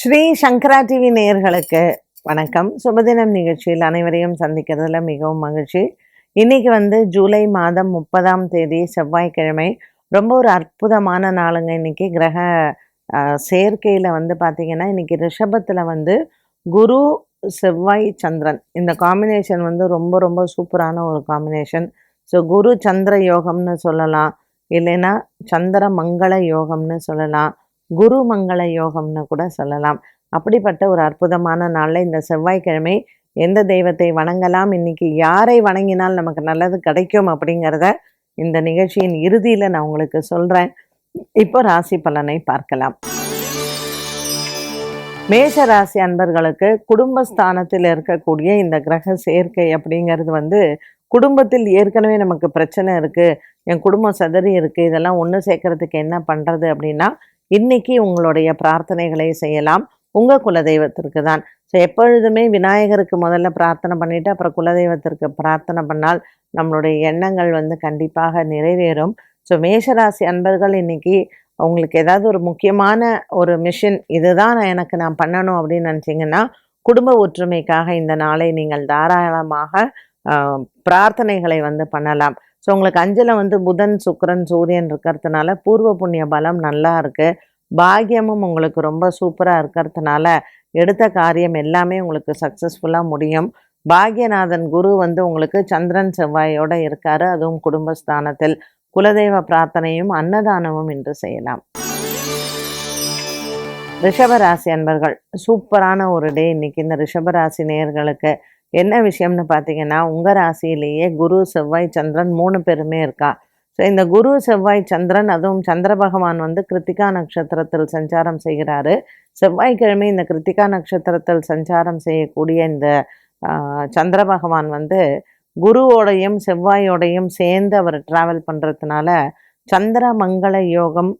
ஸ்ரீ சங்கரா TV நேயர்களுக்கு வணக்கம். சுபதினம் நிகழ்ச்சியில் அனைவரையும் சந்திக்கிறதுல மிகவும் மகிழ்ச்சி. இன்னைக்கு வந்து ஜூலை மாதம் முப்பதாம் தேதி செவ்வாய்க்கிழமை. ரொம்ப ஒரு அற்புதமான நாளுங்க இன்னைக்கு. கிரக சேர்க்கையில் வந்து பார்த்திங்கன்னா இன்னைக்கு ரிஷபத்தில் வந்து குரு செவ்வாய் சந்திரன். இந்த காம்பினேஷன் வந்து ரொம்ப ரொம்ப சூப்பரான ஒரு காம்பினேஷன் ஸோ குரு சந்திர யோகம்னு சொல்லலாம். இல்லைன்னா சந்திர மங்கள யோகம்னு சொல்லலாம். குரு மங்கள யோகம்னு கூட சொல்லலாம். அப்படிப்பட்ட ஒரு அற்புதமான நாளில் இந்த செவ்வாய்க்கிழமை எந்த தெய்வத்தை வணங்கலாம் இன்னைக்கு யாரை வணங்கினால் நமக்கு நல்லது கிடைக்கும் அப்படிங்கிறத இந்த நிகழ்ச்சியின் இறுதியில் நான் உங்களுக்கு சொல்கிறேன் இப்போ ராசி பலனை பார்க்கலாம். மேஷ ராசி அன்பர்களுக்கு குடும்பஸ்தானத்தில் இருக்கக்கூடிய இந்த கிரக சேர்க்கை அப்படிங்கிறது வந்து குடும்பத்தில் ஏற்கனவே நமக்கு பிரச்சனை இருக்குது என் குடும்பம் சதறி இருக்குது இதெல்லாம் ஒன்று சேர்க்கறதுக்கு என்ன பண்ணுறது அப்படின்னா இன்னைக்கு உங்களுடைய பிரார்த்தனைகளை செய்யலாம். உங்கள் குலதெய்வத்திற்கு தான். ஸோ எப்பொழுதுமே விநாயகருக்கு முதல்ல பிரார்த்தனை பண்ணிவிட்டு அப்புறம் குலதெய்வத்திற்கு பிரார்த்தனை பண்ணால் நம்மளுடைய எண்ணங்கள் வந்து கண்டிப்பாக நிறைவேறும். ஸோ மேஷராசி அன்பர்கள் இன்னைக்கு உங்களுக்கு ஏதாவது ஒரு முக்கியமான ஒரு மிஷன் இதுதான் நான் எனக்கு நான் பண்ணணும் அப்படின்னு நினச்சிங்கன்னா குடும்ப ஒற்றுமைக்காக இந்த நாளை நீங்கள் தாராளமாக பிரார்த்தனைகளை வந்து பண்ணலாம். ஸோ உங்களுக்கு அஞ்சில் வந்து புதன் சுக்கிரன் சூரியன் இருக்கிறதுனால பூர்வ புண்ணிய பலம் நல்லா இருக்குது பாக்கியமும் உங்களுக்கு ரொம்ப சூப்பராக இருக்கிறதுனால எடுத்த காரியம் எல்லாமே உங்களுக்கு சக்ஸஸ்ஃபுல்லாக முடியும். பாக்யநாதன் குரு வந்து உங்களுக்கு சந்திரன் செவ்வாயோட இருக்காரு. அதுவும் குடும்பஸ்தானத்தில். குலதெய்வ பிரார்த்தனையும் அன்னதானமும் இன்று செய்யலாம். ரிஷபராசி அன்பர்கள் சூப்பரான ஒரு டே இன்னைக்கு. இந்த ரிஷபராசி நேயர்களுக்கு என்ன விஷயம்னு பார்த்தீங்கன்னா உங்கள் ராசியிலேயே குரு செவ்வாய் சந்திரன் மூணு பேருமே இருக்கா? ஸோ இந்த குரு செவ்வாய் சந்திரன் அதுவும் சந்திர பகவான் வந்து கிருத்திகா நட்சத்திரத்தில் சஞ்சாரம் செய்கிறாரு. செவ்வாய்க்கிழமை இந்த கிருத்திகா நட்சத்திரத்தில் சஞ்சாரம் செய்யக்கூடிய இந்த சந்திர பகவான் வந்து குருவோடையும் செவ்வாயோடையும் சேர்ந்து அவர் டிராவல் பண்ணுறதுனால சந்திர மங்கள யோகம்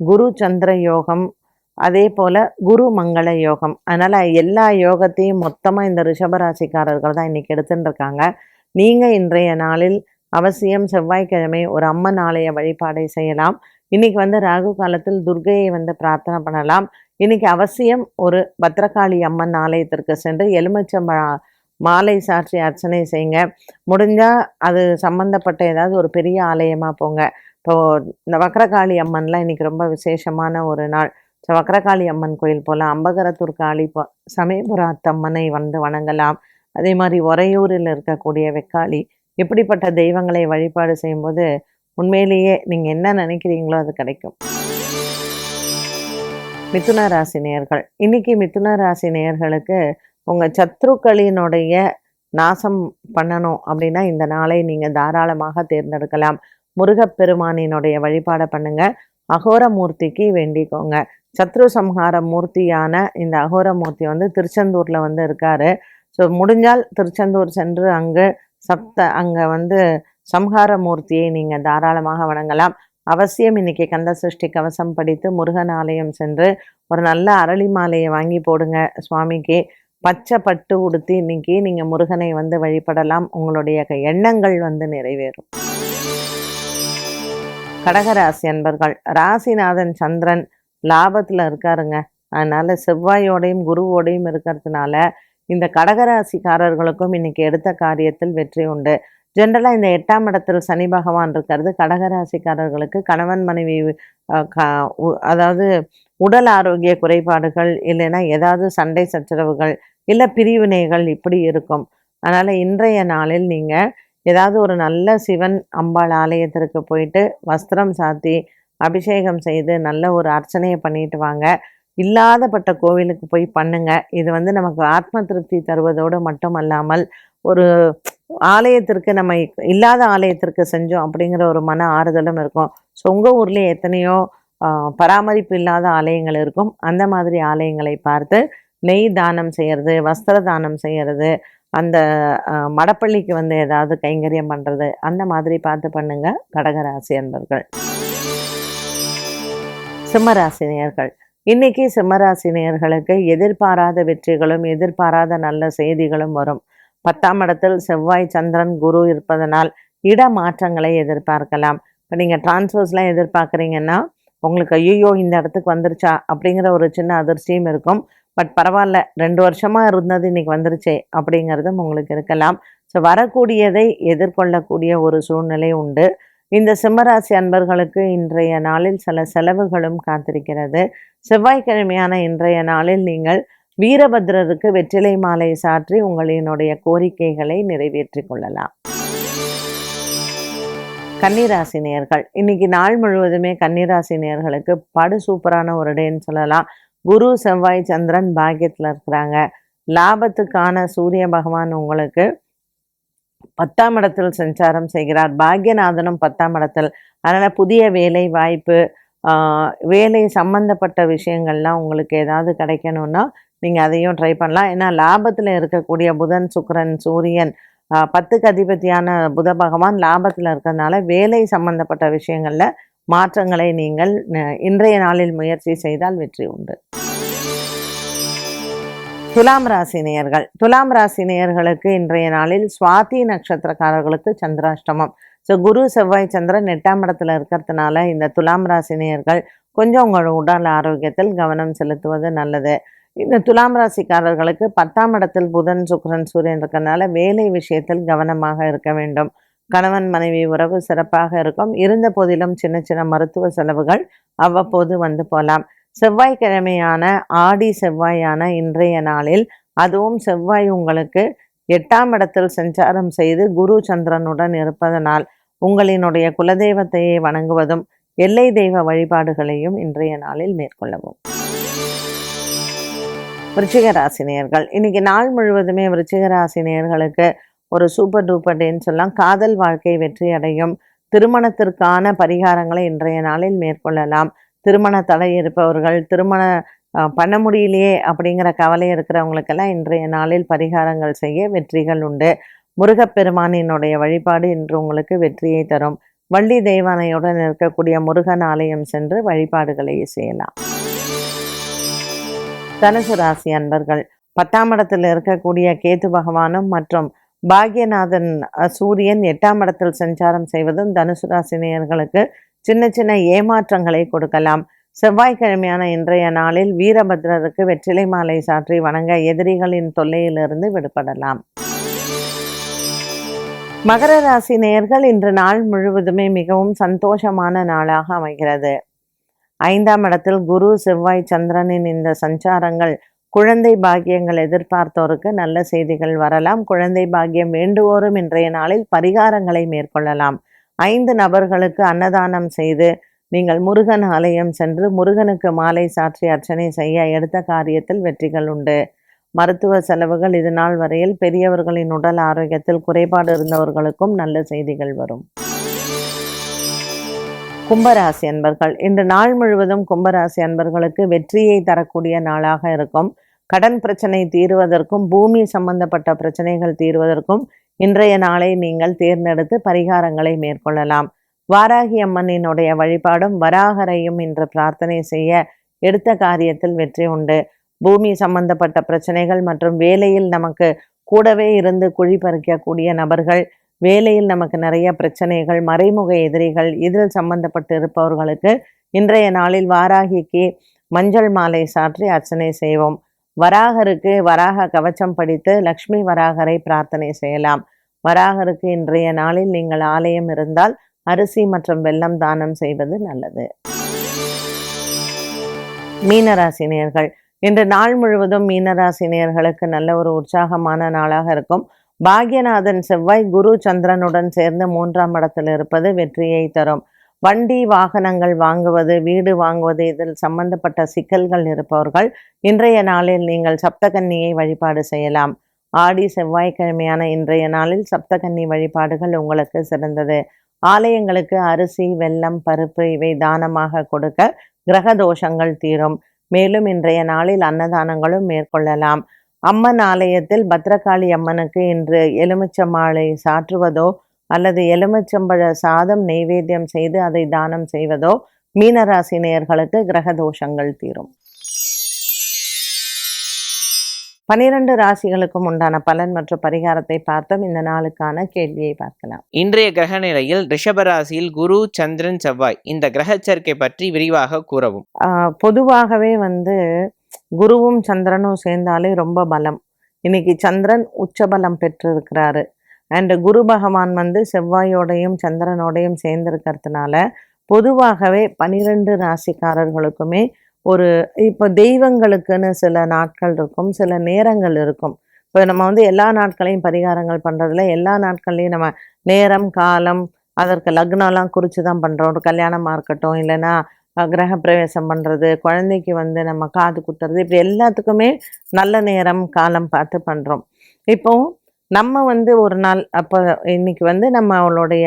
குரு சந்திர யோகம் அதே போல் குரு மங்கள யோகம். அதனால் எல்லா யோகத்தையும் மொத்தமாக இந்த ரிஷபராசிக்காரர்கள் தான் இன்றைக்கி எடுத்துட்டு இருக்காங்க. நீங்கள் இன்றைய நாளில் அவசியம் செவ்வாய்க்கிழமை ஒரு அம்மன் ஆலய வழிபாடை செய்யலாம். இன்னைக்கு வந்து ராகு காலத்தில் துர்கையை வந்து பிரார்த்தனை பண்ணலாம். இன்னைக்கு அவசியம் ஒரு பத்ரகாளி அம்மன் ஆலயத்திற்கு சென்று எலுமிச்சம் மாலை சாற்றி அர்ச்சனை செய்யுங்க. முடிஞ்சால் அது சம்மந்தப்பட்ட ஏதாவது ஒரு பெரிய ஆலயமாக போங்க. இப்போ இந்த வக்ரகாளி அம்மன்லாம் இன்னைக்கு ரொம்ப விசேஷமான ஒரு நாள். ஸோ வக்ரகாளி அம்மன் கோயில் போகலாம் அம்பகரத்தூர் காளி போ சமயபுராத்தம்மனை வந்து வணங்கலாம். அதே மாதிரி உறையூரில் இருக்கக்கூடிய வெக்காளி இப்படிப்பட்ட தெய்வங்களை வழிபாடு செய்யும்போது உண்மையிலேயே நீங்கள் என்ன நினைக்கிறீங்களோ அது கிடைக்கும். மிதுன ராசி நேயர்கள். இன்னைக்கு மிதுன ராசி நேயர்களுக்கு உங்கள் சத்ருக்களினுடைய நாசம் பண்ணணும் அப்படின்னா இந்த நாளை நீங்கள் தாராளமாக தேர்ந்தெடுக்கலாம். முருகப்பெருமானினுடைய வழிபாடை பண்ணுங்க. அகோரமூர்த்திக்கு வேண்டிக்கோங்க. சத்ரு சம்ஹார மூர்த்தியான இந்த அகோரமூர்த்தி வந்து திருச்செந்தூரில் வந்து இருக்காரு. ஸோ முடிஞ்சால் திருச்செந்தூர் சென்று அங்கு சப்த அங்கே வந்து சம்ஹார மூர்த்தியை நீங்கள் தாராளமாக வணங்கலாம். அவசியம் இன்னைக்கு கந்த சஷ்டி கவசம் படித்து முருகன் ஆலயம் சென்று ஒரு நல்ல அரளி மாலையை வாங்கி போடுங்க சுவாமிக்கு. பச்சை பட்டு உடுத்தி இன்னைக்கு நீங்கள் முருகனை வந்து வழிபடலாம். உங்களுடைய க- எண்ணங்கள் வந்து நிறைவேறும். கடகராசி அன்பர்கள் ராசிநாதன் சந்திரன் லாபத்தில் இருக்காருங்க. அதனால் செவ்வாயோடையும் குருவோடையும் இருக்கிறதுனால இந்த கடகராசிக்காரர்களுக்கும் இன்னைக்கு எடுத்த காரியத்தில் வெற்றி உண்டு. ஜென்ரலாக இந்த எட்டாம் இடத்தில் சனி பகவான் இருக்கிறது. கடகராசிக்காரர்களுக்கு கணவன் மனைவி அதாவது உடல் ஆரோக்கிய குறைபாடுகள் இல்லைன்னா ஏதாவது சண்டை சச்சரவுகள் இல்லை பிரிவினைகள் இப்படி இருக்கும். அதனால் இன்றைய நாளில் நீங்கள் ஏதாவது ஒரு நல்ல சிவன் அம்பாள் ஆலயத்திற்கு போயிட்டு வஸ்திரம் சாத்தி அபிஷேகம் செய்து நல்ல ஒரு அர்ச்சனையை பண்ணிட்டு வாங்க. இல்லாதப்பட்ட கோவிலுக்கு போய் பண்ணுங்க. இது வந்து நமக்கு ஆத்ம திருப்தி தருவதோடு மட்டுமல்லாமல் ஒரு ஆலயத்திற்கு நம்ம இல்லாத ஆலயத்திற்கு செஞ்சோம் அப்படிங்கிற ஒரு மன ஆறுதலும் இருக்கும். ஸோ உங்கள் ஊர்லேயே எத்தனையோ பராமரிப்பு இல்லாத ஆலயங்கள் இருக்கும். அந்த மாதிரி ஆலயங்களை பார்த்து நெய் தானம் செய்கிறது வஸ்திர தானம் செய்கிறது அந்த மடப்பள்ளிக்கு வந்து ஏதாவது கைங்கரியம் பண்ணுறது அந்த மாதிரி பார்த்து பண்ணுங்கள் கடகராசி அன்பர்கள் சிம்மராசி நேயர்கள் இன்னைக்கு சிம்மராசினியர்களுக்கு எதிர்பாராத வெற்றிகளும் எதிர்பாராத நல்ல செய்திகளும் வரும். பத்தாம் இடத்தில் செவ்வாய் சந்திரன் குரு இருப்பதனால் இட மாற்றங்களை எதிர்பார்க்கலாம். இப்போ நீங்கள் டிரான்ஸ்ஃபர்ஸ்லாம் எதிர்பார்க்குறீங்கன்னா உங்களுக்கு ஐயோ இந்த இடத்துக்கு வந்துருச்சா அப்படிங்கிற ஒரு சின்ன அதிர்ச்சியும் இருக்கும். பட் பரவாயில்ல ரெண்டு வருஷமாக இருந்தது இன்னைக்கு வந்துருச்சே அப்படிங்கிறதும் உங்களுக்கு இருக்கலாம். ஸோ வரக்கூடியதை எதிர்கொள்ளக்கூடிய ஒரு சூழ்நிலை உண்டு. இந்த சிம்மராசி அன்பர்களுக்கு இன்றைய நாளில் சில செலவுகளும் காத்திருக்கிறது. செவ்வாய்க்கிழமையான இன்றைய நாளில் நீங்கள் வீரபத்ரருக்கு வெற்றிலை மாலை சாற்றி உங்களினுடைய கோரிக்கைகளை நிறைவேற்றிக் கொள்ளலாம். கன்னிராசி நேர்கள் இன்னைக்கு நாள் முழுவதுமே கன்னிராசி நேர்களுக்கு படு சூப்பரான ஒரு டேன்னு சொல்லலாம். குரு செவ்வாய் சந்திரன் பாக்கியத்தில் இருக்கிறாங்க. லாபத்துக்கான சூரிய பகவான் உங்களுக்கு பத்தாம் இடத்தில் சஞ்சாரம் செய்கிறார். பாக்யநாதனும் பத்தாம் இடத்தில். அதனால் புதிய வேலை வாய்ப்பு வேலை சம்பந்தப்பட்ட விஷயங்கள்லாம் உங்களுக்கு ஏதாவது கிடைக்கணும்னா நீங்கள் அதையும் ட்ரை பண்ணலாம். ஏன்னா லாபத்தில் இருக்கக்கூடிய புதன் சுக்கரன் சூரியன் பத்துக்கு அதிபதியான புத பகவான் லாபத்தில் இருக்கிறதுனால வேலை சம்பந்தப்பட்ட விஷயங்களில் மாற்றங்களை நீங்கள் இன்றைய நாளில் முயற்சி செய்தால் வெற்றி உண்டு. துலாம் ராசி நேயர்கள். துலாம் ராசி நேயர்களுக்கு இன்றைய நாளில் சுவாதி நட்சத்திரக்காரர்களுக்கு சந்திராஷ்டமம். ஸோ குரு செவ்வாய் சந்திரன் எட்டாம் இடத்துல இருக்கிறதுனால இந்த துலாம் ராசினியர்கள் கொஞ்சம் உங்களோட உடல் ஆரோக்கியத்தில் கவனம் செலுத்துவது நல்லது. இந்த துலாம் ராசிக்காரர்களுக்கு பத்தாம் இடத்தில் புதன் சுக்கரன் சூரியன் இருக்கிறதுனால வேலை விஷயத்தில் கவனமாக இருக்க வேண்டும். கணவன் மனைவி உறவு சிறப்பாக இருக்கும். இருந்த போதிலும் சின்ன சின்ன மருத்துவ செலவுகள் அவ்வப்போது வந்து போகலாம். செவ்வாய்க்கிழமையான ஆடி செவ்வாயான இன்றைய நாளில் அதுவும் செவ்வாய் உங்களுக்கு எட்டாம் இடத்தில் சஞ்சாரம் செய்து குரு சந்திரனுடன் இருப்பதனால் உங்களினுடைய குலதெய்வத்தையே வணங்குவதும் எல்லை தெய்வ வழிபாடுகளையும் இன்றைய நாளில் மேற்கொள்ளவும். விருச்சிக ராசினியர்கள் இன்னைக்கு நாள் முழுவதுமே விருச்சிக ராசினியர்களுக்கு ஒரு சூப்பர் டூப்பர் டேன்னு சொல்லலாம். காதல் வாழ்க்கை வெற்றி அடையும். திருமணத்திற்கான பரிகாரங்களை இன்றைய நாளில் மேற்கொள்ளலாம். திருமண தடை இருப்பவர்கள் திருமண பண்ண முடியலையே அப்படிங்கிற கவலை இருக்கிறவங்களுக்கெல்லாம் இன்றைய நாளில் பரிகாரங்கள் செய்ய வெற்றிகள் உண்டு. முருகப்பெருமானினுடைய வழிபாடு இன்று உங்களுக்கு வெற்றியை தரும். வள்ளி தெய்வானையுடன் இருக்கக்கூடிய முருகன் ஆலயம் சென்று வழிபாடுகளை செய்யலாம். தனுசு ராசி அன்பர்கள் பத்தாம் இடத்தில் இருக்கக்கூடிய கேது பகவானும் மற்றும் பாக்யநாதன் சூரியன் எட்டாம் இடத்தில் சஞ்சாரம் செய்வதும் தனுசு ராசினியர்களுக்கு சின்ன சின்ன ஏமாற்றங்களை கொடுக்கலாம். செவ்வாய்க்கிழமையான இன்றைய நாளில் வீரபத்ரருக்கு வெற்றிலை மாலை சாற்றி வணங்க எதிரிகளின் தொல்லையிலிருந்து விடுபடலாம். மகர ராசி நேர்கள் இன்று நாள் முழுவதுமே மிகவும் சந்தோஷமான நாளாக அமைகிறது. ஐந்தாம் இடத்தில் குரு செவ்வாய் சந்திரனின் இந்த சஞ்சாரங்கள் குழந்தை பாக்கியங்கள் எதிர்பார்த்தோருக்கு நல்ல செய்திகள் வரலாம். குழந்தை பாக்கியம் வேண்டுவோரும் இன்றைய நாளில் பரிகாரங்களை மேற்கொள்ளலாம். ஐந்து நபர்களுக்கு அன்னதானம் செய்து நீங்கள் முருகன் ஆலயம் சென்று முருகனுக்கு மாலை சாற்றி அர்ச்சனை செய்ய எடுத்த காரியத்தில் வெற்றிகள் உண்டு. மருத்துவ செலவுகள் இது நாள் வரையில் பெரியவர்களின் உடல் ஆரோக்கியத்தில் குறைபாடு இருந்தவர்களுக்கும் நல்ல செய்திகள் வரும். கும்பராசி அன்பர்கள் இன்று நாள் முழுவதும் கும்பராசி அன்பர்களுக்கு வெற்றியை தரக்கூடிய நாளாக இருக்கும். கடன் பிரச்சனை தீருவதற்கும் பூமி சம்பந்தப்பட்ட பிரச்சனைகள் தீர்வதற்கும் இன்றைய நாளை நீங்கள் தேர்ந்தெடுத்து பரிகாரங்களை மேற்கொள்ளலாம். வாராகி அம்மனினுடைய வழிபாடும் வராகரையும் இன்று பிரார்த்தனை செய்ய எடுத்த காரியத்தில் வெற்றி உண்டு. பூமி சம்பந்தப்பட்ட பிரச்சனைகள் மற்றும் வேலையில் நமக்கு கூடவே இருந்து குழி பறிக்கக்கூடிய நபர்கள் வேலையில் நமக்கு நிறைய பிரச்சனைகள் மறைமுக எதிரிகள் இதில் சம்பந்தப்பட்டு இருப்பவர்களுக்கு இன்றைய நாளில் வாராகிக்கு மஞ்சள் மாலை சாற்றி அர்ச்சனை செய்வோம். வராகருக்கு வராக கவச்சம் படித்து லக்ஷ்மி வராகரை பிரார்த்தனை செய்யலாம். வராகருக்கு இன்றைய நாளில் நீங்கள் ஆலயம் இருந்தால் அரிசி மற்றும் வெல்லம் தானம் செய்வது நல்லது. மீனராசினியர்கள். இன்று நாள் முழுவதும் மீனராசினியர்களுக்கு நல்ல ஒரு உற்சாகமான நாளாக இருக்கும். பாக்யநாதன் செவ்வாய் குரு சந்திரனுடன் சேர்ந்து மூன்றாம் இடத்தில் இருப்பது வெற்றியை தரும். வண்டி வாகனங்கள் வாங்குவது வீடு வாங்குவது இதில் சம்பந்தப்பட்ட சிக்கல்கள் இருப்பவர்கள் இன்றைய நாளில் நீங்கள் சப்தகன்னியை வழிபாடு செய்யலாம். ஆடி செவ்வாய்க்கிழமையான இன்றைய நாளில் சப்தகன்னி வழிபாடுகள் உங்களுக்கு சிறந்தது. ஆலயங்களுக்கு அரிசி வெல்லம் பருப்பு இவை தானமாக கொடுக்க கிரக தோஷங்கள் தீரும். மேலும் இன்றைய நாளில் அன்னதானங்களும் மேற்கொள்ளலாம். அம்மன் ஆலயத்தில் பத்ரகாளி அம்மனுக்கு இன்று எலுமிச்சமாலை சாற்றுவதோ அல்லது எலுமிச்சம்பழ சாதம் நெய்வேத்தியம் செய்து அதை தானம் செய்வதோ மீனராசி நேயர்களுக்கு கிரக தோஷங்கள் தீரும். பனிரெண்டு ராசிகளுக்கும் உண்டான பலன் மற்றும் பரிகாரத்தை பார்த்தோம். இந்த நாளுக்கான கேள்வியை பார்க்கலாம். இன்றைய கிரக நிலையில் ரிஷபராசியில் குரு சந்திரன் செவ்வாய் இந்த கிரக சேர்க்கை பற்றி விரிவாக கூறவும். பொதுவாகவே வந்து குருவும் சந்திரனும் சேர்ந்தாலே ரொம்ப பலம். இன்னைக்கு சந்திரன் உச்சபலம் பெற்றிருக்கிறாரு. அண்ட் குரு பகவான் வந்து செவ்வாயோடையும் சந்திரனோடையும் சேர்ந்திருக்கிறதுனால பொதுவாகவே பனிரெண்டு ராசிக்காரர்களுக்குமே ஒரு இப்போ தெய்வங்களுக்குன்னு சில நாட்கள் இருக்கும் சில நேரங்கள் இருக்கும். இப்போ நம்ம வந்து எல்லா நாட்களையும் பரிகாரங்கள் பண்ணுறதுல எல்லா நாட்கள்லையும் நம்ம நேரம் காலம் அதற்கு லக்னம்லாம் குறித்து தான் பண்ணுறோம் ஒரு கல்யாணமாக இருக்கட்டும் இல்லைன்னா கிரக கிரகப்பிரவேசம் பண்ணுறது குழந்தைக்கு வந்து நம்ம காது குத்துறது இப்படி எல்லாத்துக்குமே நல்ல நேரம் காலம் பார்த்து பண்ணுறோம் இப்போ நம்ம வந்து ஒரு நாள் அப்போ இன்னைக்கு வந்து நம்ம அவளுடைய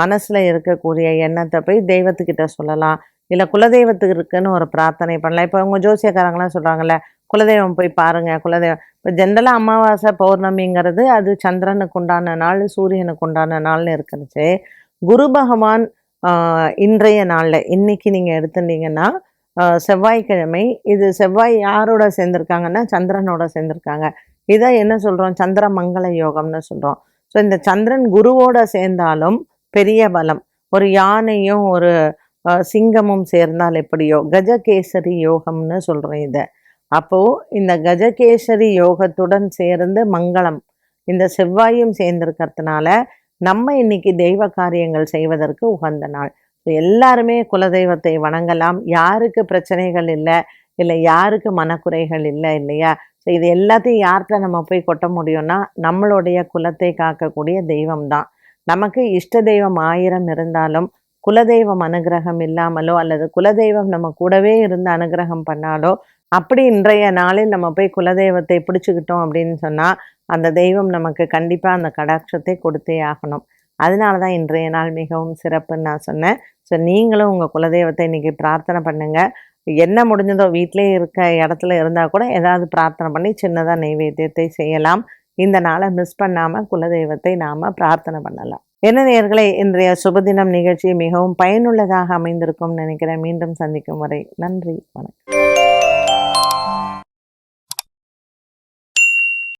மனசில் இருக்கக்கூடிய எண்ணத்தை போய் தெய்வத்துக்கிட்ட சொல்லலாம். இல்லை குலதெய்வத்துக்கு இருக்குன்னு ஒரு பிரார்த்தனை பண்ணலாம். இப்போ உங்கள் ஜோசியக்காரங்களாம் சொல்கிறாங்கல்ல குலதெய்வம் போய் பாருங்க குலதெய்வம். இப்போ ஜென்ரலாக அமாவாசை பௌர்ணமிங்கிறது அது சந்திரனுக்கு உண்டான நாள் சூரியனுக்கு உண்டான நாள்னு இருக்கிறச்சு குரு பகவான் இன்றைய நாளில் இன்றைக்கி நீங்கள் எடுத்துட்டீங்கன்னா செவ்வாய்க்கிழமை இது செவ்வாய் யாரோட சேர்ந்துருக்காங்கன்னா சந்திரனோட சேர்ந்துருக்காங்க. இதை என்ன சொல்கிறோம் சந்திர மங்கள யோகம்னு சொல்கிறோம் ஸோ இந்த சந்திரன் குருவோட சேர்ந்தாலும் பெரிய பலம். ஒரு யானையும் ஒரு சிங்கமும் சேர்ந்தால் எப்படியோ? கஜகேசரி யோகம்னு சொல்கிறேன் இதை. அப்போது இந்த கஜகேசரி யோகத்துடன் சேர்ந்து மங்களம். இந்த செவ்வாயும் சேர்ந்திருக்கிறதுனால நம்ம இன்னைக்கு தெய்வ காரியங்கள் செய்வதற்கு உகந்த நாள். எல்லாருமே குலதெய்வத்தை வணங்கலாம். யாருக்கு பிரச்சனைகள் இல்லை இல்லை யாருக்கு மனக்குறைகள் இல்லை இல்லையா? ஸோ இது எல்லாத்தையும் யார்கிட்ட நம்ம போய் கொட்ட முடியும்னா நம்மளுடைய குலத்தை காக்கக்கூடிய தெய்வம் தான் நமக்கு இஷ்ட தெய்வம் ஆயிரம் இருந்தாலும் குலதெய்வம் அனுகிரகம் இல்லாமலோ அல்லது குலதெய்வம் நம்ம கூடவே இருந்து அனுகிரகம் பண்ணாலோ அப்படி இன்றைய நாளில் நம்ம போய் குலதெய்வத்தை பிடிச்சிக்கிட்டோம் அப்படின்னு சொன்னால் அந்த தெய்வம் நமக்கு கண்டிப்பாக அந்த கடாட்சத்தை கொடுத்தே ஆகணும். அதனால தான் இன்றைய நாள் மிகவும் சிறப்புன்னு நான் சொன்னேன். ஸோ நீங்களும் உங்கள் குலதெய்வத்தை இன்னைக்கு பிரார்த்தனை பண்ணுங்கள் என்ன முடிஞ்சதோ வீட்டிலே இருக்க இடத்துல இருந்தால் கூட ஏதாவது பிரார்த்தனை பண்ணி சின்னதாக நைவேத்தியத்தை செய்யலாம். இந்த நாளை மிஸ் பண்ணாமல் குலதெய்வத்தை நாம் பிரார்த்தனை பண்ணலாம். என்ன நேர்களை இன்றைய சுபதினம் நிகழ்ச்சி மிகவும் பயனுள்ளதாக அமைந்திருக்கும் நினைக்கிறேன். மீண்டும் சந்திக்கும் வரை நன்றி வணக்கம்.